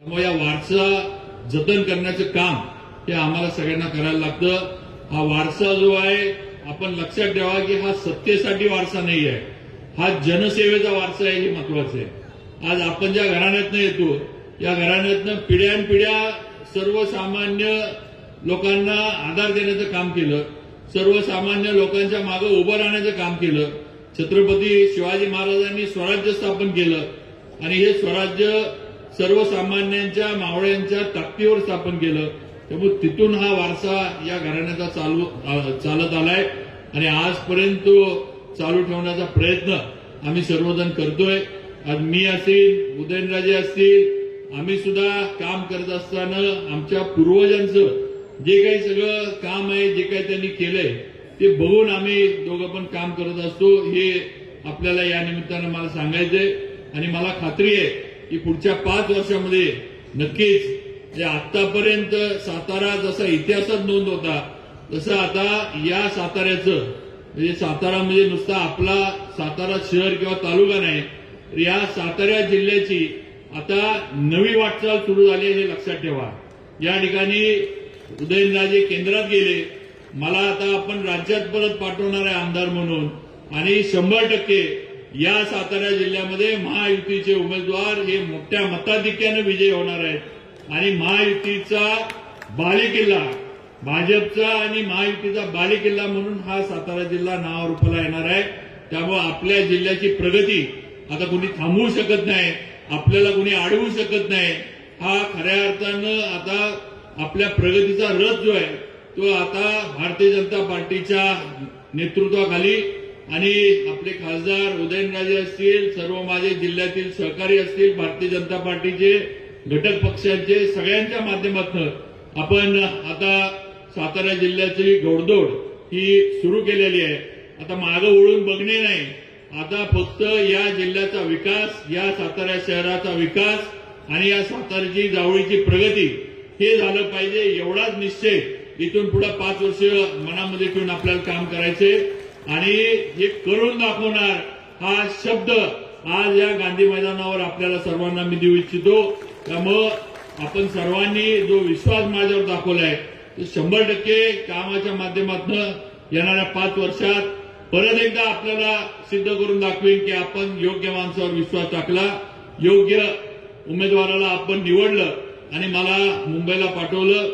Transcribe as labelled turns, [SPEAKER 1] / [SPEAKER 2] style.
[SPEAKER 1] मग या वारसा जतन करण्याचं काम हे आम्हाला सगळ्यांना करायला लागतं. हा वारसा जो आहे आपण लक्षात ठेवा की हा सत्तेसाठी वारसा नाही आहे. हा जनसेवेचा वारसा आहे हे महत्वाचं आहे. आज आपण ज्या घराण्यातनं येतो या घराण्यातनं पिढ्यानपिढ्या सर्वसामान्य लोकांना आधार देण्याचं काम केलं सर्वसामान्य लोकांच्या मागे उभं राहण्याचं काम केलं छत्रपती शिवाजी महाराजांनी स्वराज्य स्थापन केलं आणि हे स्वराज्य सर्वसामान्यांच्या मावळ्यांच्या ताकदीवर स्थापन केलं. त्यामुळे तिथून हा वारसा या घराण्याचा चालू चालत आलाय. आणि आजपर्यंत तो चालू ठेवण्याचा प्रयत्न आम्ही सर्वजण करतोय. आज मी असेल उदयनराजे असतील आम्ही सुद्धा काम करत असताना आमच्या पूर्वजांचं जे काही सगळं काम आहे जे काही त्यांनी केलंय ते बघून आम्ही दोघं पण काम करत असतो. हे आपल्याला या निमित्तानं मला सांगायचंय. आणि मला खात्री आहे की पुढच्या पाच वर्षामध्ये नक्कीच जे आतापर्यंत सातारा जसा इतिहासात नोंद होता तसं आता या साताऱ्याचं म्हणजे सातारा म्हणजे नुसता आपला सातारा शहर किंवा तालुका नाही तर या सातारा जिल्ह्याची आता नवी वाटचाल सुरू झाली हे लक्षात ठेवा. या ठिकाणी उदयनराजे केंद्रात गेले. मला आता आपण राज्यात परत पाठवणार आहे आमदार म्हणून. आणि शंभर टक्के या सातारा जिल्ह्यामध्ये महायुतीचे उमेदवार हे मोठ्या मताधिक्यानं विजयी होणार आहेत. आणि महायुतीचा बालेकिल्ला भाजपचा आणि महायुतीचा बालेकिल्ला म्हणून हा सातारा जिल्हा नावारूपाला येणार आहे. त्यामुळे आपल्या जिल्ह्याची प्रगती आता कोणी थांबवू शकत नाही आपल्याला कोणी अडवू शकत नाही. हा खऱ्या अर्थानं आता आपल्या प्रगतीचा रथ जो आहे तो आता भारतीय जनता पार्टीच्या नेतृत्वाखाली आणि आपले खासदार उदयनराजे असतील सर्व माझे जिल्ह्यातील सहकारी असतील भारतीय जनता पार्टीचे घटक पक्षांचे सगळ्यांच्या माध्यमातून आपण आता सातारा जिल्ह्याची घोडदौड ही सुरू केलेली आहे. आता मागं ओळून बघणे नाही. आता फक्त या जिल्ह्याचा विकास या सातारा शहराचा विकास आणि या साताऱ्याची जावळीची प्रगती हे झालं पाहिजे एवढाच निश्चय इथून पुढे पाच वर्ष मनामध्ये ठेवून आपल्याला काम करायचे आणि हे करून दाखवणार हा शब्द आज या गांधी मैदानावर आपल्याला सर्वांना मी देऊ इच्छितो. त्यामुळं आपण सर्वांनी जो विश्वास माझ्यावर दाखवलाय तो शंभर टक्के कामाच्या माध्यमातून येणाऱ्या पाच वर्षात परत एकदा आपल्याला सिद्ध करून दाखवेन की आपण योग्य माणसावर विश्वास टाकला योग्य उमेदवाराला आपण निवडलं आणि मला मुंबईला पाठवलं.